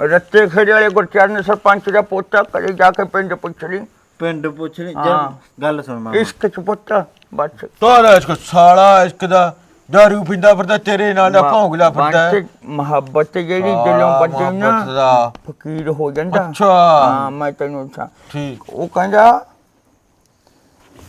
ਰੱਤੇ ਖੇੜੇ ਵਾਲੇ ਗੁਰਚਰਨ ਸਰਪੰਚ ਦਾ ਪੋਤਾ ਕਦੇ ਜਾ ਕੇ ਪਿੰਡ ਪੁੱਛ ਲਈ। ਪਿੰਡ ਪੁੱਛ ਲਈ? ਹਾਂ। ਗੱਲ ਸੁਣ ਮਾਮਾ। ਇਸ਼ਕ ਚ ਪੁੱਤ ਬਸ। ਤਾਰਾ ਇਸ਼ਕ ਸਾਲਾ ਇਸ਼ਕ ਦਾ ਦਾਰੂ ਪੀਂਦਾ ਫਿਰਦਾ ਤੇਰੇ ਨਾਲ ਦਾ ਭੌਂਗਲਾ ਫਿਰਦਾ। ਬੰਤ ਮੁਹੱਬਤ ਜਿਹੜੀ ਹਾਂ, ਦਿਲੋਂ ਵੱਜੇ ਨਾ ਮੁਹੱਬਤ ਦਾ। ਫਕੀਰ ਹੋ ਜਾਂਦਾ। ਅੱਛਾ। ਹਾਂ ਮੈਂ ਤੈਨੂੰ ਦੱਸਾਂ। ਠੀਕ। ਉਹ ਕਹਿੰਦਾ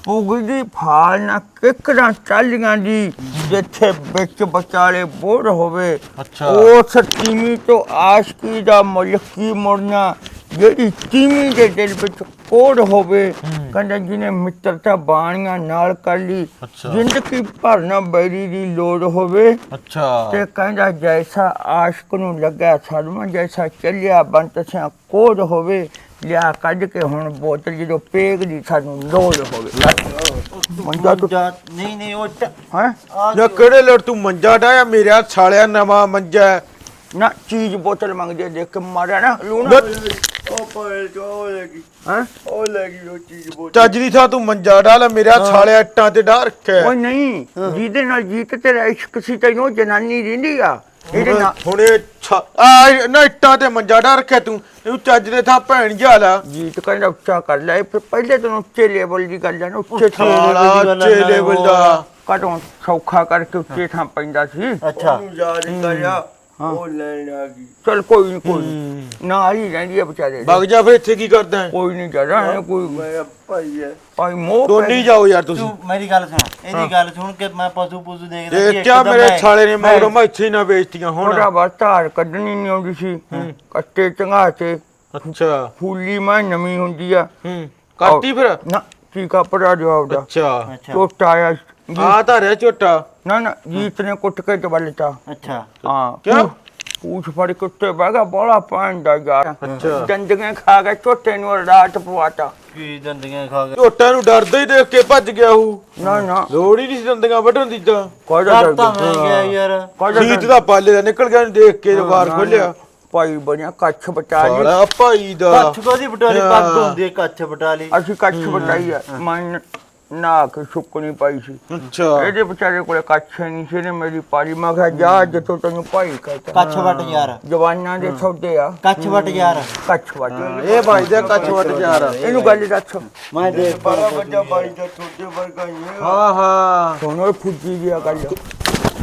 ਪੁਗਦੀ ਫਾਲ ਨਾ ਕਿਕਰਾਂ ਚਾਲੀਆਂ ਦੀ ਜਿੱਥੇ ਵਿੱਚ ਵਿਚਾਲੇ ਬੋੜ ਹੋਵੇ ਅੱਛਾ। ਉਸ ਤੀਮੀ ਤੋਂ ਆਸ਼ਕੀ ਦਾ ਮੁੱਲ ਕੀ ਮੁੜਨਾ ਜਿਹੜੀ ਤੀਮੀ ਦੇ ਦਿਲ ਵਿੱਚ ਕੋੜ ਹੋਵੇ ਕਹਿੰਦਾ ਜਿਹਨੇ ਮਿੱਤਰਤਾ ਬਾਣੀਆਂ ਨਾਲ ਕਰ ਲਈ। ਜ਼ਿੰਦਗੀ ਭਰ ਨਾ ਬੈਰੀ ਦੀ ਲੋੜ ਹੋਵੇ ਅੱਛਾ ਤੇ ਕਹਿੰਦਾ ਜੈਸਾ ਆਸ਼ਕ ਨੂੰ ਲੱਗਾ ਸਦਮਾ ਜੈਸਾ ਚੱਲਿਆ ਬੰਤ ਸਿਆ ਕੋਡ ਹੋਵੇ ਲਿਆ ਕੱਢ ਕੇ ਹੁਣ ਬੋਤਲ ਜਦੋਂ ਪੇਗ ਦੀ ਸਾਨੂੰ ਲੋੜ ਹੋਵੇ। ਮੰਜਾ ਤੂੰ ਜਾ- ਨਹੀਂ ਨਹੀਂ ਉਹ ਚ- ਹੈ? ਆ ਕਿਹੜੇ ਲੜ ਤੂੰ ਮੰਜਾ ਡਾਇਆ? ਮੇਰਾ ਸਾਲਿਆ ਨਵਾਂ ਮੰਜਾ ਹੈ। ਨਾ ਚੀਜ਼ ਬੋਤਲ ਮੰਗਦੇ ਦੇਖ ਕੇ ਮਾਰਿਆ ਨਾ। ਲੂਣਾ ਨਾ ਉਹ ਪਏ ਉਹ ਲੱਗੀ ਹੈ? ਉਹ ਲੱਗੀ ਉਹ ਚੀਜ਼ ਬੋਲ ਚੱਜ ਦੀ ਥਾਂ ਤੂੰ ਮੰਜਾ ਡਾਲ ਮੇਰਾ ਸਾਲਿਆ ਇੱਟਾਂ ਤੇ ਡਾ ਰੱਖਿਆ ਓਏ ਨਹੀਂ ਜਿਹਦੇ ਨਾਲ ਜੀਤ ਤੇਰਾ ਇਸ਼ਕ ਸੀ ਤੈਨੂੰ ਉਹ ਜਨਾਨੀ ਰਹਿੰਦੀ ਆ। ਇਹਦੇ ਨਾਲ ਹੁਣੇ ਛ- ਆ ਨਾ ਇੱਟਾਂ ਤੇ ਮੰਜਾ ਡਾ ਰੱਖਿਆ ਤੂੰ। ਇਹਨੂੰ ਚੱਜ ਦੇ ਥਾਂ ਭੈਣ ਜਾਲਾ ਜੀਤ ਕਹਿੰਦਾ ਉੱਚਾ ਕਰ ਲੈ। ਫਿਰ ਪਹਿਲੇ ਤੈਨੂੰ ਉੱਚੇ ਲੈਵਲ ਦੀ ਗੱਲ ਨਾ ਉੱਚੇ ਥਾਂ ਸਾਲਾ ਗੱਲ ਚੇ ਨਾ। ਲੈਵਲ ਉਹ। ਦਾ। ਕਦੋਂ ਸੌਖਾ ਕਰਕੇ ਉੱਚੇ ਥਾਂ ਪੈਂਦਾ ਸੀ। ਅੱਛਾ। ਉਹਨੂੰ ਯਾਦ ਕਰਿਆ। ਉਹ ਲੈਣ ਆ ਗਈ। ਚਲ ਕੋਈ ਨਹੀਂ ਕੋਈ ਨੀ। ਨਾਲ ਹੀ ਰਹਿੰਦੀ ਆ ਵਿਚਾਰੇ ਦੇ। ਵਗ ਜਾ ਫਿਰ ਇੱਥੇ ਕੀ ਕਰਦਾ ਹੈ? ਕੋਈ ਨਹੀਂ ਜਰਾ ਹੈ ਕੋਈ ਮੈਂ ਭਾਈ ਹੈ। ਭਾਈ ਮੋਹ ਦੋਨੀ ਜਾਓ ਯਾਰ ਤੁਸੀਂ। ਤੂੰ ਮੇਰੀ ਗੱਲ ਸੁਣ ਇਹਦੀ ਗੱਲ ਸੁਣ ਕੇ ਮੈਂ ਪਸ਼ੂ ਪਸ਼ੂ ਦੇਖਦਾ ਦੇਖ ਕਿਆ ਮੇਰੇ ਸਾਲੇ ਨੇ ਮਗਰੋਂ ਮੈਂ ਇੱਥੇ ਹੀ ਨਾ ਵੇਚਤੀਆਂ ਹੁਣ। ਥੋੜਾ ਬਸਤਾਰ ਕੱਢਣੀ ਨਹੀਂ ਆਉਂਦੀ ਸੀ। ਕੱਟੇ ਚੰਗਾ ਤੇ ਅੱਛਾ। ਫੂਲੀ ਮੈਂ ਨਵੀਂ ਹੁੰਦੀ ਆ। ਹੂੰ। ਕਰਤੀ ਫਿਰ? ਨਾ ਟੀਕਾ ਪੜਾ ਜਵਾਬ ਦਾ। ਅੱਛਾ। ਅੱਛਾ। ਟੋਟ ਆਇਆ ਆ ਤਾਂ ਰਿਹਾ ਝੋਟਾ। ਨਾ ਨਾ ਜੀਤ ਨੇ ਕੁੱਟ ਕੇ ਦਬਲਤਾ ਅੱਛਾ। ਹਾਂ। ਕਿਉਂ? ਪੂਛ ਫੜ ਕੇ ਉੱਤੇ ਬੈਗਾ ਬੋਲਾ ਪਾਂਦਾ ਯਾਰ। ਅੱਛਾ। ਜੰਦਗੇ ਖਾ ਕੇ ਛੋਟੇ ਨੂੰ ਰਾਤ ਪਵਾਤਾ। ਕੀ ਦੰਦੀਆਂ ਖਾ ਗਏ ਝੋਟਾ ਨੂੰ ਡਰਦਾ ਹੀ ਦੇਖ ਕੇ ਭੱਜ ਗਿਆ ਹੂ ਨਾ ਨਾ। ਲੋੜ ਹੀ ਨਹੀਂ ਸੀ ਵੱਢਣ ਦੀ ਤਾਂ। ਕੋਦਾ ਕਰਤਾ ਮੈਂ ਗਿਆ ਯਾਰ। ਖੀਤ ਦਾ ਪਾਲੇ ਦਾ ਨਿਕਲ ਗਿਆ ਦੇਖ ਕੇ ਵਾਰ ਖੋਲਿਆ ਭਾਈ ਬਣਿਆ ਕੱਛ ਬਚਾ ਲਈ ਭਾਈ ਦਾ। ਕੱਛ ਕੋਦੀ ਬਟਾਲੀ? ਹਾਂ। ਪੱਗ ਹੁੰਦੀ ਹੈ ਕੱਛ ਬਟਾਲੀ। ਅਸੀਂ ਕੱਛ ਬਚਾਈ ਆ। ਮੈਂ ਨਾ ਕੇ ਸੁੱਕਣੀ ਪਾਈ ਸੀ। ਅੱਛਾ। ਇਹਦੇ ਵਿਚਾਰੇ ਕੋਲੇ ਕੱਛ ਨਹੀਂ ਸੀ ਨੇ ਮੇਰੀ ਪਾਲੀ ਮੈਂ ਕਿਹਾ ਜਾ ਜਿੱਥੋਂ ਤੈਨੂੰ ਭਾਈ ਕਹਤਾ। ਕੱਛ ਵਟ ਯਾਰ। ਜਵਾਨਾਂ ਦੇ ਸੌਦੇ ਆ। ਕੱਛ ਵਟ ਯਾਰ। ਕੱਛ ਵਟ। ਇਹ ਭਾਈ ਦਾ ਕੱਚ ਵੱਟ ਜਾ ਰਾ ਇਹਨੂੰ ਗੱਲ ਦੱਸ। ਮੈਂ ਦੇਖ ਬੜਾ ਵੱਡਾ ਭਾਈ ਦਾ ਛੋਟੇ ਵਰਗਾ ਹੀ ਹੈ। ਹਾਂ ਸੋਨੋ ਫੁੱਜੀ ਦੀ ਗੱਲ।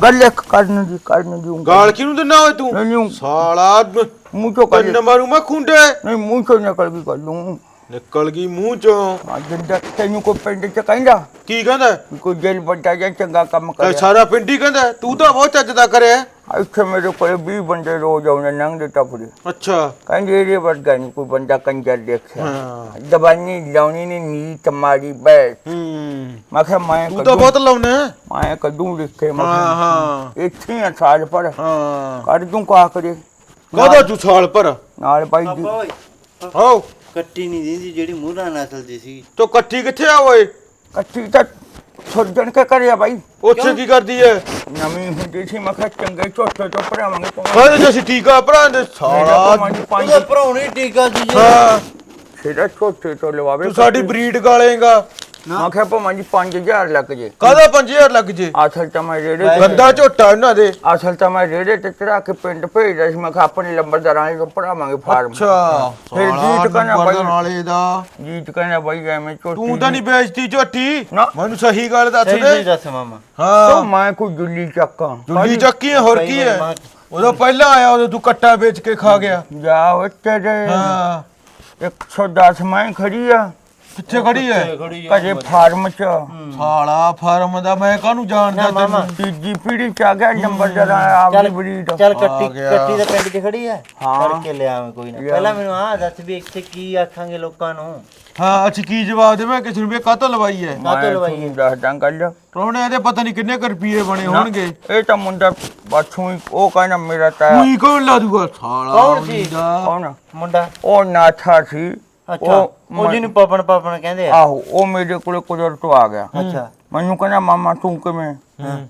ਗੱਲ ਇੱਕ ਕਰਨ ਦੀ ਕਰਨ ਦੀ। ਗਾਲ ਕਿਹਨੂੰ ਦਿੰਨਾ ਓਏ ਤੂੰ? ਸਾਲਾ ਮੂੰਹ ਚੋਂ ਕੱਢ ਕੰਨ ਮਾਰੂ ਮੈਂ ਖੁੰਡੇ। ਨਹੀਂ ਮੂੰਹ ਚੋਂ ਨਿਕਲ ਗਈ ਗੱਲ ਨੂੰ ਨਿਕਲ ਗਈ ਮੂੰਹ ਚੋਂ। ਜਿੰਦਾ ਤੈਨੂੰ ਕੋਈ ਪਿੰਡ ਚ ਕਹਿੰਦਾ? ਕੀ ਕਹਿੰਦਾ? ਵੀ ਕੋਈ ਜੇਲ ਵੱਡਾ ਜਾਂ ਚੰਗਾ ਕੰਮ ਕਰੇ ਸਾਰਾ ਪਿੰਡ ਹੀ ਕਹਿੰਦਾ ਤੂੰ ਤਾਂ ਬਹੁਤ ਚੱਜ ਦਾ ਕਰਿਆ। ਇੱਥੇ ਮੇਰੇ ਕੋਲੇ 20 ਬੰਦੇ ਰੋਜ਼ ਆਉਂਦੇ ਨੰਗਦੇ ਟੱਪਦੇ ਅੱਛਾ। ਕਹਿੰਦੇ ਇਹਦੇ ਵਰਗਾ ਨਹੀਂ ਕੋਈ ਬੰਦਾ ਕੰਜਰ ਦੇਖਿਆ। ਹਾਂ। ਦਬਾਨੀ ਲਾਉਣੀ ਨੇ ਨੀਤ ਮਾਰੀ ਬੈਠ ਹੂੰ। ਮੈਂ ਕਿਹਾ ਮੈਂ ਤੂੰ ਤਾਂ ਬਹੁਤ ਲਾਉਣਾ। ਮੈਂ ਕਦੋਂ ਲਿਖੇ ਮੈਂ ਹਾਂ ਕਿਹਾ, ਹਾਂ। ਇੱਥੇ ਆ ਸਾਲ ਪਰ ਹਾਂ। ਕਰ ਦੂੰ ਕਾ ਕਰੇ ਕਾਹਦਾ ਤੂੰ ਸਾਲ ਪਰ ਨਾਲ ਭਾਈ ਜੀ। ਹੋ ਕੱਟੀ ਨਹੀਂ ਦਿੰਦੀ ਜਿਹੜੀ ਮੂਹਰਾ ਨਸਲ ਦੀ ਸੀ ਤੋ ਇਕੱਠੀ ਕਿੱਥੇ ਆ ਓਏ? ਕੱਚੀ ਤਾਂ ਛੱਡਣ ਕੇ ਕਰਿਆ ਭਾਈ ਉੱਥੇ ਕੀ ਕਰਦੀ ਐ? ਨਵੀਂ ਹੁੰਦੀ ਸੀ ਮੈਂ ਕਿਹਾ ਚੰਗੇ ਝੋਟੇ ਤੋਂ। ਭਰਾਵਾਂਗੇ ਕਹਿੰਦੇ ਜੇ ਅਸੀਂ ਟੀਕਾ ਭਰਾ ਦੇ ਸਾਲਾ ਉਹਦਾ ਭਰਾਉਣੀ ਟੀਕਾ ਸੀ ਜੀ। ਹਾਂ। ਸਿਰਾ ਛੋਟੇ ਤੋਂ ਲਵਾਵੇ ਤੂੰ ਸਾਡੀ ਬਰੀਡ ਗਾਲੇਗਾ। ਮੈਂ ਕਿਹਾ ਭਾਵੇਂ ਜੀ 5000 ਲੱਗ ਜੇ। ਕਾਹਦਾ 5000 ਲੱਗ ਜੇ? ਅਸਲ ਤਾਂ ਮੈਂ ਰੇੜੇ ਤੇ- ਗੰਦਾ ਝੋਟਾ ਇਹਨਾਂ ਦੇ। ਅਸਲ ਤਾਂ ਮੈਂ ਰੇੜੇ ਤੇ ਚੜਾ ਕੇ ਪਿੰਡ ਭੇਜਦਾ ਸੀ। ਮੈਂ ਕਿਹਾ ਆਪਣੇ ਲੰਬਰਦਾਰਾਂ ਨੂੰ ਭਰਾਵਾਂਗੇ ਫਾਰਮ। ਅੱਛਾ। ਫਿਰ ਜੀਤ ਕਹਿੰਦਾ ਬਾਈ ਨਾਲੇ ਦਾ। ਜੀਤ ਕਹਿੰਦਾ ਬਾਈ ਐਵੇਂ ਝੋਟੀ ਤੂੰ ਤਾਂ ਨਹੀਂ ਵੇਚਦੀ ਝੋਟੀ? ਨਾ। ਮੈਨੂੰ ਸਹੀ ਗੱਲ ਦੱਸ ਸਹੀ ਦੇ। ਸਹੀ ਦੱਸ ਮਾਮਾ। ਤੋ ਹਾਂ ਮੈਂ ਕੋਈ ਜੁੱਲੀ ਚੱਕਾਂ। ਜੁੱਲੀ ਚੱਕੀ ਹੈ ਹੋਰ ਕੀ ਹੈ? ਉਦੋਂ ਪਹਿਲਾਂ ਆਇਆ ਉਦੋਂ ਤੂੰ ਕੱਟਾ ਵੇਚ ਕੇ ਖਾ ਗਿਆ। ਜਾ ਉੱਤੇ ਦੇ। ਹਾਂ। 110 ਮੈਂ ਖੜੀ ਆ। ਕਿੱਥੇ ਖੜੀ ਹੈ ਕਦੇ ਫਾਰਮ ਚ। ਸਾਲਾ ਫਾਰਮ ਦਾ ਮੈਂ ਕਾਹਨੂੰ ਜਾਣਦਾ। ਤੈਨੂੰ? ਤੀਜੀ ਪੀੜੀ ਚ ਆ ਗਿਆ ਲੰਬਰਦਾਰਾਂ ਆਪਣੀ ਚੱਲ ਬਰੀਡ। ਚੱਲ ਕੱਟੀ ਆ। ਕੱਟੀ ਦੇ ਪਿੰਡ 'ਚ ਖੜੀ ਹਾਂ। ਕਰਕੇ ਲਿਆ ਮੈਂ ਕੋਈ ਨਾ। ਪਹਿਲਾਂ ਮੈਨੂੰ ਆਹ ਦੱਸ ਵੀ ਇੱਥੇ ਕੀ ਆਖਾਂਗੇ ਲੋਕਾਂ ਨੂੰ। ਹਾਂ ਅੱਛਾ ਕੀ ਜਵਾਬ ਦੇਵਾਂ? ਕਿਸੇ ਨੂੰ ਵੀ ਕਾਤੋਂ ਲਵਾਈ ਹੈ ਕਾਹਤੋਂ ਮੈਂ ਲਵਾਈਏ? ਤੁਹਾਨੂੰ ਦੱਸਦਾ ਗੱਲ। ਪ੍ਰਾਹੁਣੇ ਇਹਦੇ ਪਤਾ ਨਹੀਂ ਕਿੰਨੇ ਕੁ ਰੁਪਏ ਬਣੇ ਹੋਣਗੇ। ਇਹ ਤਾਂ ਮੁੰਡਾ ਬਾਥੂ ਉਹ ਕਹਿੰਦਾ ਮੇਰਾ ਤਾਇਆ ਤੂੰ ਕੌਣ ਲਾ ਦੂਗਾ? ਸਾਲਾ ਕੌਣ ਸੀ? ਮੁੰਡਾ। ਕੌਣ? ਮੁੰਡਾ। ਉਹ ਨਾਥਾ ਸੀ। ਅੱਛਾ ਉਹ ਉਹ ਜਿਹਨੂੰ ਪਪਨ ਪਪਨ ਕਹਿੰਦੇ ਆ। ਆਹੋ ਉਹ ਮੇਰੇ ਕੋਲੇ ਕੁਦਰਤ ਤੋਂ ਆ ਗਿਆ। ਅੱਛਾ। ਮੈਨੂੰ ਕਹਿੰਦਾ ਮਾਮਾ ਤੂੰ ਕਿਵੇਂ?